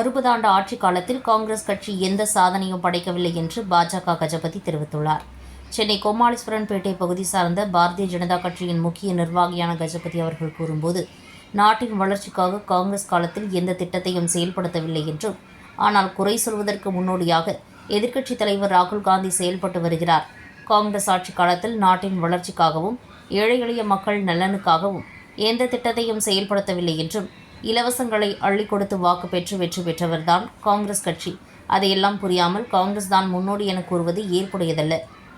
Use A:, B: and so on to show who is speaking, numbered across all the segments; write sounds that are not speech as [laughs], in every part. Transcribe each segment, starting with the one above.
A: அறுபது ஆண்டு ஆட்சி காலத்தில் காங்கிரஸ் கட்சி எந்த சாதனையும் படைக்கவில்லை என்று பாஜக கஜபதி தெரிவித்துள்ளார். சென்னை கோமாளீஸ்வரன்பேட்டை பகுதி சார்ந்த பாரதிய ஜனதா கட்சியின் முக்கிய நிர்வாகியான கஜபதி அவர்கள் கூறும்போது நாட்டின் வளர்ச்சிக்காக காங்கிரஸ் காலத்தில் எந்த திட்டத்தையும் செயல்படுத்தவில்லை என்றும் ஆனால் குறை சொல்வதற்கு முன்னோடியாக எதிர்க்கட்சித் தலைவர் ராகுல் காந்தி செயல்பட்டு வருகிறார். காங்கிரஸ் ஆட்சி காலத்தில் நாட்டின் வளர்ச்சிக்காகவும் ஏழை எளிய மக்கள் நலனுக்காகவும் எந்த திட்டத்தையும் செயல்படுத்தவில்லை என்றும் இலவசங்களை அள்ளி கொடுத்து வாக்கு பெற்று வெற்றி பெற்றவர்தான் காங்கிரஸ் கட்சி. அதையெல்லாம் புரியாமல் காங்கிரஸ் தான் முன்னோடி என கூறுவது ஏற்புடையதல்ல.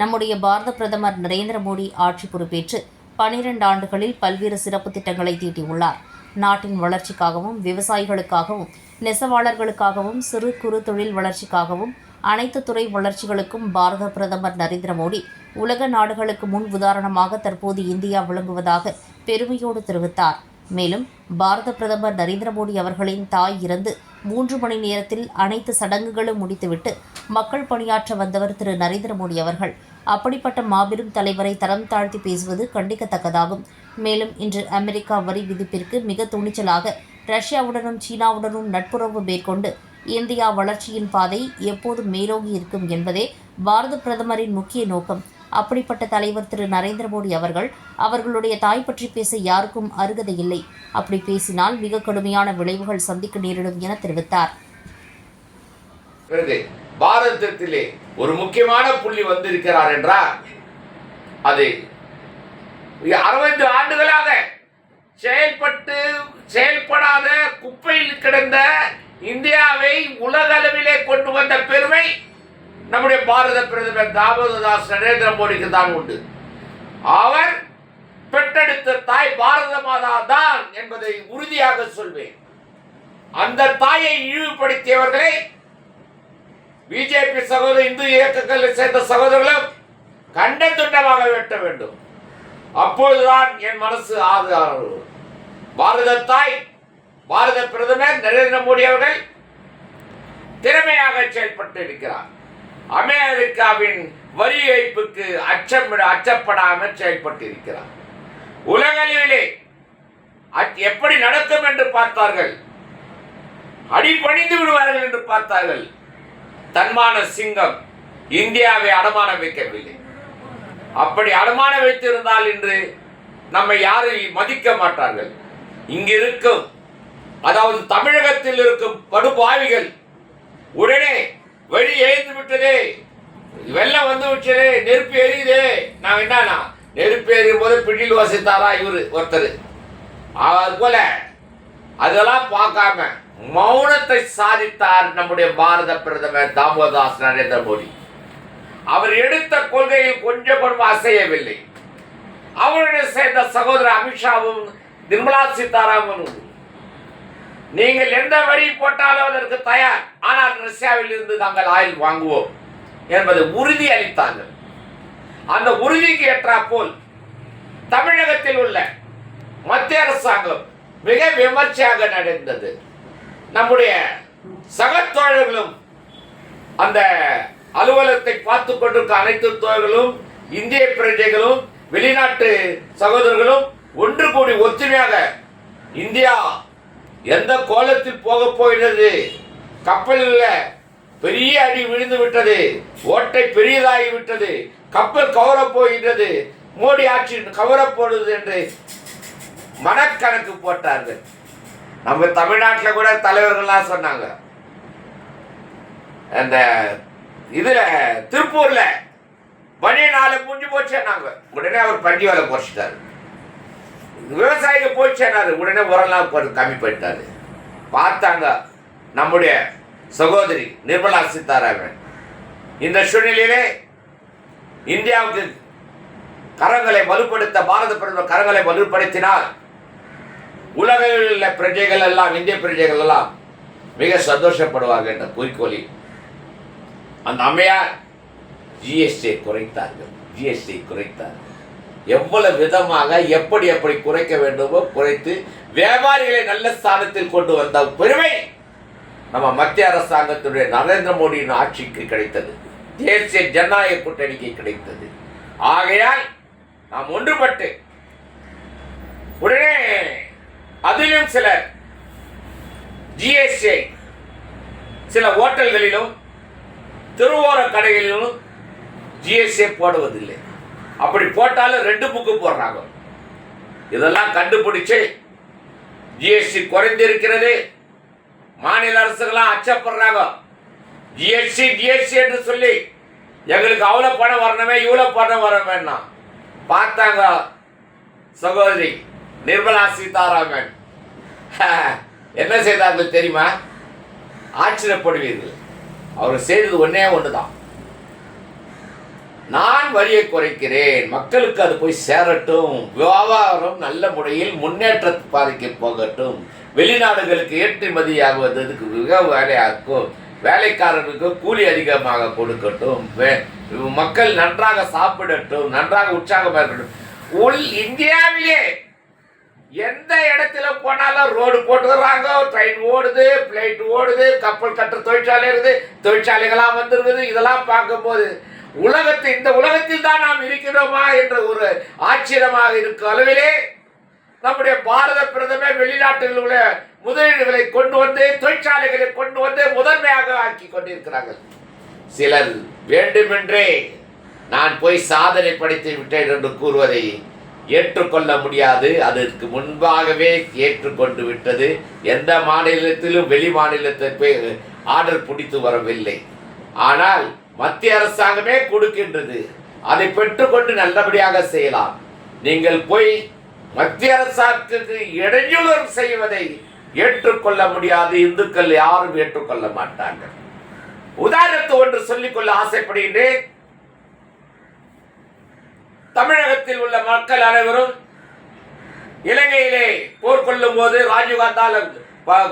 A: நம்முடைய பாரத பிரதமர் நரேந்திர மோடி ஆட்சி பொறுப்பேற்று பனிரெண்டு ஆண்டுகளில் பல்வேறு சிறப்பு திட்டங்களை தீட்டியுள்ளார். நாட்டின் வளர்ச்சிக்காகவும் விவசாயிகளுக்காகவும் நெசவாளர்களுக்காகவும் சிறு குறு தொழில் வளர்ச்சிக்காகவும் அனைத்து துறை வளர்ச்சிகளுக்கும் பாரத பிரதமர் நரேந்திர மோடி உலக நாடுகளுக்கு முன் உதாரணமாக தற்போது இந்தியா விளங்குவதாக பெருமையோடு தெரிவித்தார். மேலும் பாரத பிரதமர் நரேந்திர மோடி அவர்களின் தாய் இறந்து மூன்று மணி நேரத்தில் அனைத்து சடங்குகளும் முடித்துவிட்டு மக்கள் பணியாற்ற வந்தவர் திரு நரேந்திர மோடி அவர்கள். அப்படிப்பட்ட மாபெரும் தலைவரை தரம் தாழ்த்தி பேசுவது கண்டிக்கத்தக்கதாகும். மேலும் இன்று அமெரிக்கா வரி விதிப்பிற்கு மிக துணிச்சலாக ரஷ்யாவுடனும் சீனாவுடனும் நட்புறவு மேற்கொண்டு இந்தியா வளர்ச்சியின் பாதை எப்போதும் மேலோங்கி இருக்கும் என்பதே பாரத பிரதமரின் முக்கிய நோக்கம். அப்படிப்பட்ட தலைவர் திரு நரேந்திர மோடி அவர்கள் அவர்களுடைய தாய் பற்றி பேச யாருக்கும் அருகதை இல்லை. அப்படி பேசினால் மிக கடுமையான விளைவுகள் சந்திக்க நேரிடும் என தெரிவித்தார்.
B: பாரதத்திலே ஒரு முக்கியமான புள்ளி வந்திருக்கிறார் என்றால் அது அறுபது ஆண்டுகளாக செயல்பட்டு செயல்படாத குப்பையில் கிடந்த இந்தியாவை உலக அளவிலே கொண்டு வந்த பெருமை நம்முடைய பாரத பிரதமர் தாமோதரதாஸ் நரேந்திர மோடிக்கு தான் உண்டு. அவர் பெற்றெடுத்த தாய் பாரத மாதா தான் என்பதை உறுதியாக சொல்வேன். அந்த தாயை இழிவுபடுத்தியவர்களை பிஜேபி சகோதர இந்து இயக்கங்களை சேர்ந்த சகோதரர்களும் கண்ட துண்டமாக வெட்ட வேண்டும். அப்பொழுதுதான் என் மனசு ஆறு பாரத தாய் பாரத பிரதமர் நரேந்திர மோடி அவர்கள் திறமையாக செயல்பட்டு இருக்கிறார். அமெரிக்காவின் வரி ஏய்ப்புக்கு அச்சமிட அச்சப்படாமல் செயல்பட்டிருக்கிறார். உலகளிலே எப்படி நடக்கும் என்று பார்த்தார்கள்? அடிபணிந்து விடுவார்கள் என்று பார்த்தார்கள். தன்மான சிங்கம் இந்தியாவை அடமான வைக்கவில்லை. அப்படி அடமான வைத்திருந்தால் இன்று நம்மை யாரும் மதிக்க மாட்டார்கள். இங்கிருக்கும் அதாவது தமிழகத்தில் இருக்கும் படுபாவிகள் உடனே வழி எழுந்து விட்டதே. வெள்ளம் வந்து விட்டதே. நெருப்பு எரியுதே. நான் என்னன்னா நெருப்பு எரியும் போது பிடியில் வசித்தாரா இவரு ஒருத்தர். அது போல அதெல்லாம் பார்க்காம மௌனத்தை சாதித்தார் நம்முடைய பாரத பிரதமர் தாமோதாஸ் நரேந்திர மோடி. அவர் எடுத்த கொள்கையில் கொஞ்சம் கொஞ்சம் அசையவில்லை. அவருடைய சேர்ந்த சகோதரர் அமித்ஷாவும் நிர்மலா சீதாராமனும் நீங்கள் எந்த வரி போட்டாலும் அதற்கு தயார். ஆனால் ரஷ்யாவில் இருந்து நாங்கள் ஆயில் வாங்குவோம் என்பது உறுதி அளித்தார்கள். அந்த உறுதிக்கு ஏற்றாற்போல் தமிழகத்தில் உள்ள மத்திய அரசாங்கம் மிக விமர்சையாக நடந்தது. நம்முடைய சகத்தோழர்களும் அந்த அலுவலகத்தை பார்த்து கொண்டிருக்க அனைத்து தோழர்களும் இந்திய பிரஜைகளும் வெளிநாட்டு சகோதரர்களும் ஒன்று கூடி ஒற்றுமையாக இந்தியா எந்த கோலத்தில் போக போகிறது? கப்பலில் பெரிய அடி விழுந்து விட்டது. ஓட்டை பெரியதாகி விட்டது. கப்பல் கவரப் போகின்றது. மோடி ஆட்சி கவரப் போடுது என்று மனக்கணக்கு போட்டார்கள். நம்ம தமிழ்நாட்டில் கூட தலைவர்கள்லாம் சொன்னாங்க. அந்த இதுல திருப்பூர்ல மணி நாளை முடிஞ்சு போச்சேன்னாங்க. உடனே அவர் பஞ்சு வேலை விவசாயிக விவசாயிகள் போயிச்சேனாரு உடனே உரம்லாம் கொ- கம்மி பண்ணிட்டாரு. பார்த்தாங்க நம்முடைய சகோதரி நிர்மலா சீதாராமன். இந்த சூழ்நிலையிலே இந்தியாவுக்கு கரங்களை வலுப்படுத்த பாரத பிரதமர் கரங்களை வலுப்படுத்தினால் உலகில் உள்ள பிரஜைகள் எல்லாம் இந்திய பிரஜைகள் எல்லாம் மிக சந்தோஷப்படுவார்கள் என்ற குறிக்கோளில் அந்த அம்மையார் ஜிஎஸ்டி குறைத்தார்கள். ஜிஎஸ்டி குறைத்தார்கள். எவ்வளவு விதமாக எப்படி எப்படி குறைக்க வேண்டுமோ குறைத்து வியாபாரிகளை நல்ல ஸ்தானத்தில் கொண்டு வந்த பெருமை நம்ம மத்திய அரசாங்கத்துடைய நரேந்திர மோடியின் ஆட்சிக்கு கிடைத்தது. தேசிய ஜனநாயக கூட்டணிக்கு கிடைத்தது. ஆகையால் நாம் ஒன்றுபட்டு உடனே அதிலும் சிலர் ஜிஎஸ்டி சில ஹோட்டல்களிலும் திருவோர கடைகளிலும் ஜிஎஸ்டி போடுவதில்லை. அப்படி போட்டாலும் ரெண்டு புக்கு போடுறாங்க. இதெல்லாம் கண்டுபிடிச்சு ஜிஎஸ்டி குறைந்திருக்கிறது. மாநில அரசுகளாம் அச்சப்படுறாங்க. ஜிஎஸ்டி ஜிஎஸ்டி என்று சொல்லி எங்களுக்கு அவ்வளோ பணம் வரணுமே இவ்வளோ பணம் வரணுமேன்னா பார்த்தாங்க சகோதரி நிர்மலா சீதாராமன். [laughs] என்ன செய்தார்கள் தெரியுமா? ஆச்சரியப்படுவீர்கள். அவர் செய்தது ஒன்றே ஒன்று தான் நான் வரியை குறைக்கிறேன். மக்களுக்கு அது போய் சேரட்டும். வியாபாரம் நல்ல முறையில் முன்னேற்ற பாதைக்கு போகட்டும். வெளிநாடுகளுக்கு ஏற்றுமதியாகுவதற்கு மிக வேலையாக்கும். வேலைக்காரர்களுக்கு கூலி அதிகமாக கொடுக்கட்டும். வே- மக்கள் நன்றாக சாப்பிடட்டும் நன்றாக உற்சாகமாக இருக்கட்டும். உள் இந்தியாவிலே எந்த இடத்துல போனாலும் ரோடு போட்டுக்கிறாங்க ட்ரெயின் ஓடுது பிளைட் ஓடுது கப்பல் கட்டுற தொழிற்சாலை இருக்குது தொழிற்சாலைகளாக வந்துருக்குது. இதெல்லாம் பார்க்கும்போது உலகத்தில் இந்த உலகத்தில் தான் நாம் இருக்கிறோமா என்ற ஒரு ஆச்சரியமாக இருக்கும் அளவிலே நம்முடைய பாரத பிரதமர் வெளிநாட்டில் உள்ள முதலீடுகளை கொண்டு வந்து தொழிற்சாலைகளை கொண்டு வந்து முதன்மையாக ஆக்கி கொண்டிருக்கிறார்கள். சிலர் வேண்டுமென்றே நான் போய் சாதனை படைத்து விட்டேன் என்று கூறுவதை ஏற்றுக்கொள்ள முடியாது. அதற்கு முன்பாகவே ஏற்றுக்கொண்டு விட்டது. எந்த மாநிலத்திலும் வெளி மாநிலத்தை போய் ஆர்டர் பிடித்து வரவில்லை. ஆனால் மத்திய அரசாங்கமே கொடுக்கின்றது. அதை பெற்றுக்கொண்டு நல்லபடியாக செய்யலாம். நீங்கள் போய் மத்திய அரசாங்கத்திற்கு இடையூறு செய்வதை ஏற்றுக்கொள்ள முடியாது. இந்துக்கள் யாரும் ஏற்றுக்கொள்ள மாட்டார்கள். உதாரணத்து ஒன்று சொல்லிக்கொள்ள ஆசைப்படுகின்றேன். தமிழகத்தில் உள்ள மக்கள் அனைவரும் இலங்கையிலே போர் கொள்ளும் போது ராஜீவ்காந்தால் ப-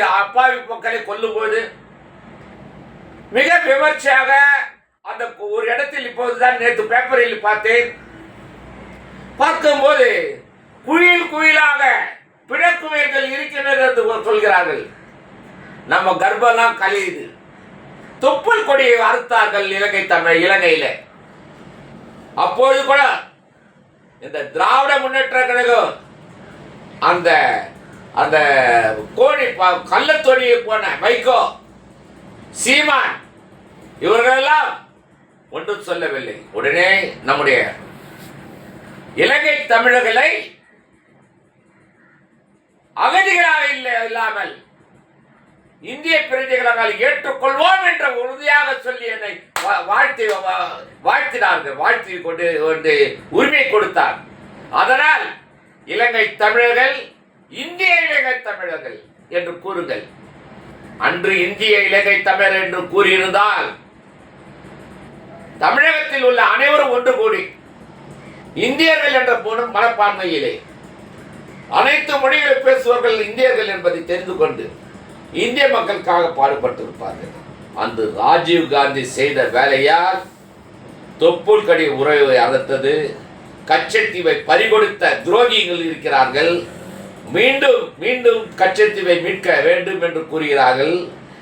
B: அப்பாவி மக்களை கொல்லும் போது மிக விமர்சையாக அந்த ஒரு இடத்தில் இப்போதுதான் நேற்று பேப்பரில் பார்த்தேன். பார்க்கும்போது குயில் குயிலாக பிணக்குயில்கள் இருக்கின்றனர் என்று சொல்கிறார்கள். நம்ம கர்ப்பம்லாம் கழியுது. தொப்புள் கொடியை அறுத்தார்கள் இலங்கை தமிழ் இலங்கையில். அப்போது கூட இந்த திராவிட முன்னேற்ற கழகம் அந்த அந்த கோழி கள்ளத்தொழியை போன வைகோ சீமான் இவர்களெல்லாம் ஒன்றும் சொல்லவில்லை. உடனே நம்முடைய இலங்கை தமிழர்களை அகதிகளாக இல்லை இல்லாமல் இந்திய பிரஜைகளாக ஏற்றுக்கொள்வோம் என்ற உறுதியாக சொல்லி என்னை வா- வாழ்த்தி வா- வாழ்த்தினார்கள் வாழ்த்தி கொண்டு வந்து உரிமை கொடுத்தார். அதனால் இலங்கை தமிழர்கள் இந்திய இலங்கை தமிழர்கள் என்று கூறுங்கள். அன்று இந்திய இலங்கை தமிழர் என்று கூறியிருந்தால் தமிழகத்தில் உள்ள அனைவரும் ஒன்று கூடி இந்தியர்கள் என்ற போனும் மனப்பான்மையிலே அனைத்து மொழிகளை பேசுபவர்கள் இந்தியர்கள் என்பதை தெரிந்து கொண்டு இந்திய மக்களுக்காக பாடுபட்டிருப்பார்கள். அந்த ராஜீவ் காந்தி செய்த வேலையால் தொப்புள் கடி உறவை அறுத்தது கச்சத்தீவை பறிகொடுத்த துரோகிகள் இருக்கிறார்கள். மீண்டும் மீண்டும் கச்சத்தீவை மீட்க வேண்டும் என்று கூறுகிறார்கள்.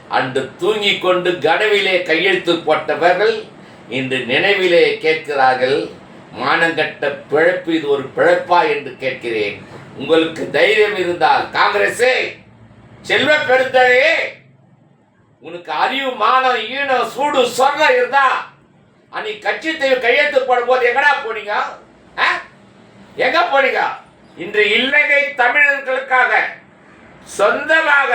B: அன்று தூங்கிக் கொண்டு கனவிலே கையெழுத்து போட்டவர்கள் இன்று நினைவிலே கேட்கிறார்கள் மானங்கட்ட பிழைப்பு இது ஒரு பிழைப்பா? என்று கேட்கிறேன். உங்களுக்கு தைரியம் இருந்தால் காங்கிரஸே செல்வ பெருந்தழையே உனக்கு அறிவு மானம் ஈனம் சூடு சொர்ணம் இருந்தா அன்னைக்கு கட்சி கையெழுத்து கையெழுத்து போடும்போது எங்கடா போனீங்க? ஆ? எங்க போனீங்க? இன்று இலங்கை தமிழர்களுக்காக சொந்தமாக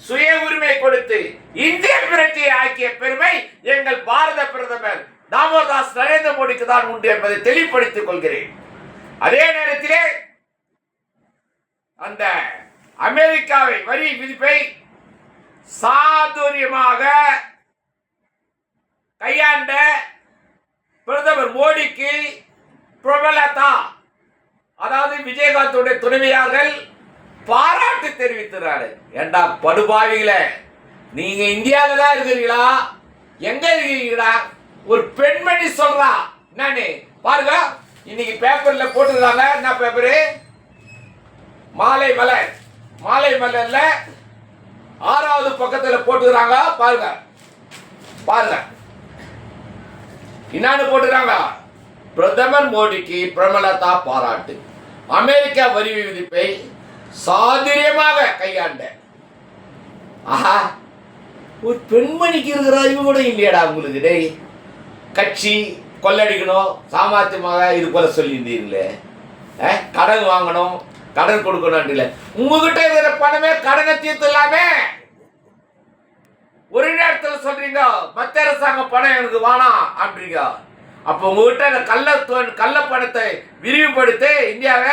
B: சுய உரிமை கொடுத்து இந்திய பிரஜையை ஆக்கிய பெருமை எங்கள் பாரத பிரதமர் தாமோதாஸ் நரேந்திர மோடிக்கு தான் உண்டு என்பதை தெளிவுபடுத்திக் கொள்கிறேன். அதே நேரத்திலே அந்த அமெரிக்காவை வரி விதிப்பை சாதுரியமாக கையாண்ட பிரதமர் மோடிக்கு பிரபலதா அதாவது விஜயகாந்தோட துணைவியார்கள் பாராட்டு தெரிவித்துறாரு ஏண்டா படுபாவிகளே நீங்க இந்தியாவில தான் இருக்கிறீங்களா? எங்க இருக்கீங்களா ஒரு பெண்மணி சொல்றா. என்னன்னு பாருங்க இன்னைக்கு பேப்பர்ல போட்டுருந்தாங்க என்ன பேப்பரு? மாலை மலர். மாலை மலர்ல ஆறாவது பக்கத்துல போட்டுக்கிறாங்க பாருங்க. பாருங்க. என்னன்னு போட்டுக்கிறாங்க பிரதமர் மோடிக்கு பிரமலதா பாராட்டு. அமெரிக்கா வரி விதிப்பை சாதுரியமாக கையாண்ட. ஆஹா ஒரு பெண்மணிக்கு இருக்கிற அறிவு கூட இல்லையடா உங்களுக்கு டேய். கட்சி கொள்ளடிக்கணும் சாமர்த்தியமாக இது போல சொல்லியிருந்தீங்களே கடன் வாங்கணும் கடன் கொடுக்கணும் இல்லை உங்ககிட்ட இருக்கிற பணமே கடனை தீர்த்துலாமே ஒரு நேரத்தில் சொல்றீங்க மத்திய அரசாங்கம் பணம் எனக்கு வேணாம் அப்படிங்க அப்போ உங்ககிட்ட அந்த கள்ள தொ- கள்ள பணத்தை விரிவுபடுத்தி இந்தியாவை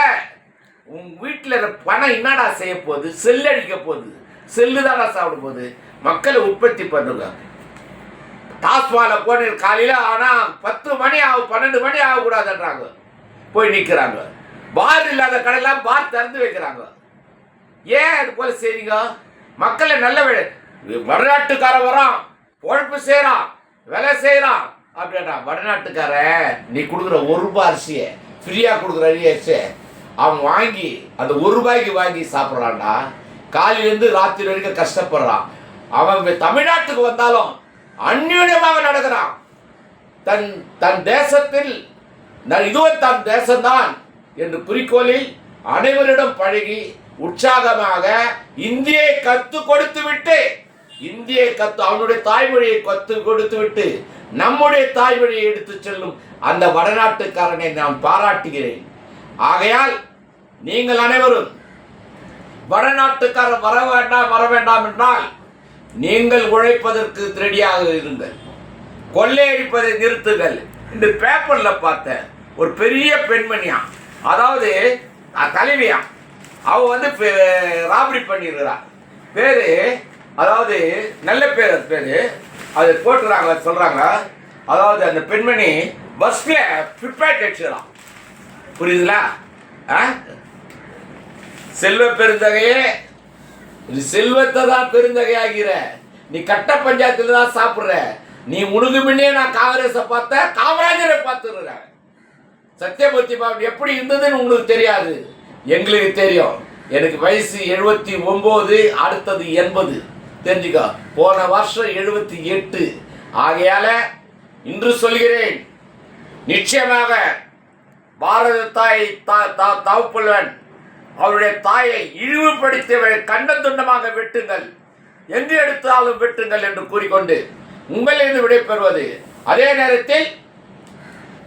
B: உங்க வீட்டில் பணம் என்னடா செய்ய போகுது? செல் அடிக்க போகுது. செல்லு தானா சாப்பிட போகுது. மக்களை உற்பத்தி பண்ணுங்க. டாஸ்மால போன காலையில் ஆனால் பத்து மணி ஆகும் பன்னெண்டு மணி ஆகக்கூடாதுன்றாங்க போய் நிற்கிறாங்க பார் இல்லாத கடையெல்லாம் பார் திறந்து வைக்கிறாங்க. ஏன் அது போல செய்றீங்க? மக்களை நல்ல வே- வரான். பொழப்பு செய்கிறான் வேலை செய்கிறான் அப்படின்னா வடநாட்டுக்கார நீ கொடுக்குற ஒரு ரூபாய் அரிசியை ஃப்ரீயாக கொடுக்குற அரிசி அவன் வாங்கி அந்த ஒரு ரூபாய்க்கு வாங்கி சாப்பிட்றான்டா. காலையிலேருந்து ராத்திரி வரைக்கும் கஷ்டப்படுறான். அவன் தமிழ்நாட்டுக்கு வந்தாலும் அந்யூன்யமாக நடக்கிறான். தன் தன் தேசத்தில் நான் இதுவும் தன் தேசம்தான் என்று குறிக்கோளில் அனைவரிடம் பழகி உற்சாகமாக இந்தியை கத்து கொடுத்து விட்டு இந்தியை கத்து அவனுடைய தாய்மொழியை கத்து கொடுத்து விட்டு நம்முடைய தாய்மொழியை எடுத்து செல்லும் அந்த வடநாட்டுக்காரனை நான் பாராட்டுகிறேன். ஆகையால் நீங்கள் அனைவரும் வடநாட்டுக்காரர் வர வேண்டாம் வர வேண்டாம் என்றால் நீங்கள் உழைப்பதற்கு ரெடியாக இருங்கள். கொள்ளையடிப்பதை நிறுத்துங்கள் இந்த பேப்பர்ல பார்த்தேன் ஒரு பெரிய பெண்மணியா அதாவது தலைவியா அவ வந்து ராபரி பண்ணிடுறா பேரு அதாவது நல்ல பேர் பேரு. அது போட்டுறாங்க சொல்றாங்க அதாவது அந்த பெண்மணி பஸ்ல ஃபிட்பேட் அடிச்சிடலாம் புரியுதுங்களா? ஆ? செல்வ பெருந்தகையே நீ செல்வத்தை தான் பெருந்தகையாகிற. நீ கட்ட பஞ்சாயத்துல தான் சாப்பிடுற. நீ உனக்கு முன்னே நான் காங்கிரஸை பார்த்த காமராஜரை பார்த்துடுறேன் சத்யமூர்த்தி பாபு எப்படி இருந்ததுன்னு உங்களுக்கு தெரியாது. எங்களுக்கு தெரியும். எனக்கு வயசு எழுபத்தி ஒன்பது அடுத்தது எண்பது. தெரிஞ்சுக்கோ. போன வருஷம் எழுபத்தி எட்டு. ஆகையால இன்று சொல்கிறேன் நிச்சயமாக பாரத தாய் தா- தா- அவருடைய தாயை இழிவுபடுத்தியவரை கண்ட துண்டமாக வெட்டுங்கள். எங்கு எடுத்தாலும் வெட்டுங்கள் என்று கூறிக்கொண்டு உங்களிலிருந்து விடைபெறுவது. அதே நேரத்தில்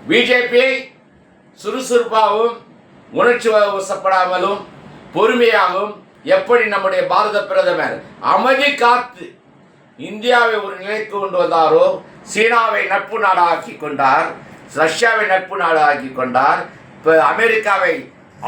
B: பிஜேபியை சுறுசுறுப்பாகவும் உணர்ச்சி வசப்படாமலும் பொறுமையாகவும் எப்படி நம்முடைய பாரத பிரதமர் அமைதி காத்து இந்தியாவை ஒரு நிலைக்கு கொண்டு வந்தாரோ சீனாவை நட்பு நாடாக்கி கொண்டார் ரஷ்யாவை நட்பு நாடாக்கி கொண்டார் இப்போ அமெரிக்காவை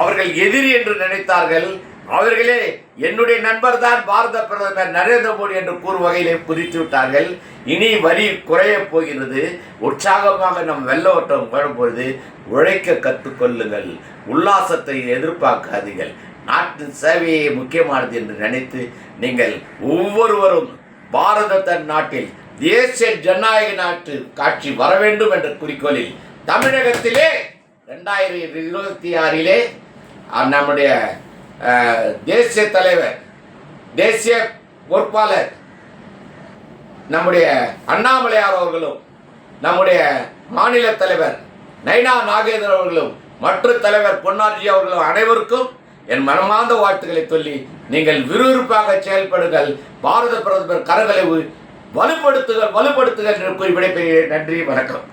B: அவர்கள் எதிரி என்று நினைத்தார்கள். அவர்களே என்னுடைய நண்பர் தான் பாரத பிரதமர் நரேந்திர மோடி என்று கூறும் வகையிலே குதித்து விட்டார்கள். இனி வரி குறையப் போகிறது உற்சாகமாக நம் வெள்ள ஓட்டம் வரும்பொழுது உழைக்க கற்றுக்கொள்ளுங்கள். உல்லாசத்தை எதிர்பார்க்காதீர்கள். நாட்டின் சேவையே முக்கியமானது என்று நினைத்து நீங்கள் ஒவ்வொருவரும் பாரத தன் நாட்டில் தேசிய ஜனநாயக நாட்டு காட்சி வர வேண்டும் என்ற குறிக்கோளில் தமிழகத்திலே ரெண்டாயிரத்தி இருபத்தி ஆறிலே நம்முடைய தேசிய தலைவர் தேசிய பொறுப்பாளர் நம்முடைய அண்ணாமலையார் அவர்களும் நம்முடைய மாநில தலைவர் நைனா நாகேந்திரன் அவர்களும் மற்ற தலைவர் பொன்னார்ஜி அவர்களும் அனைவருக்கும் என் மனமார்ந்த வாழ்த்துக்களை சொல்லி நீங்கள் விறுவிறுப்பாக செயல்படுங்கள். பாரத பிரதமர் கரங்களை வலுப்படுத்துகள் வலுப்படுத்துகள் என்று கூறி விடைபெறுகிறேன். நன்றி வணக்கம்.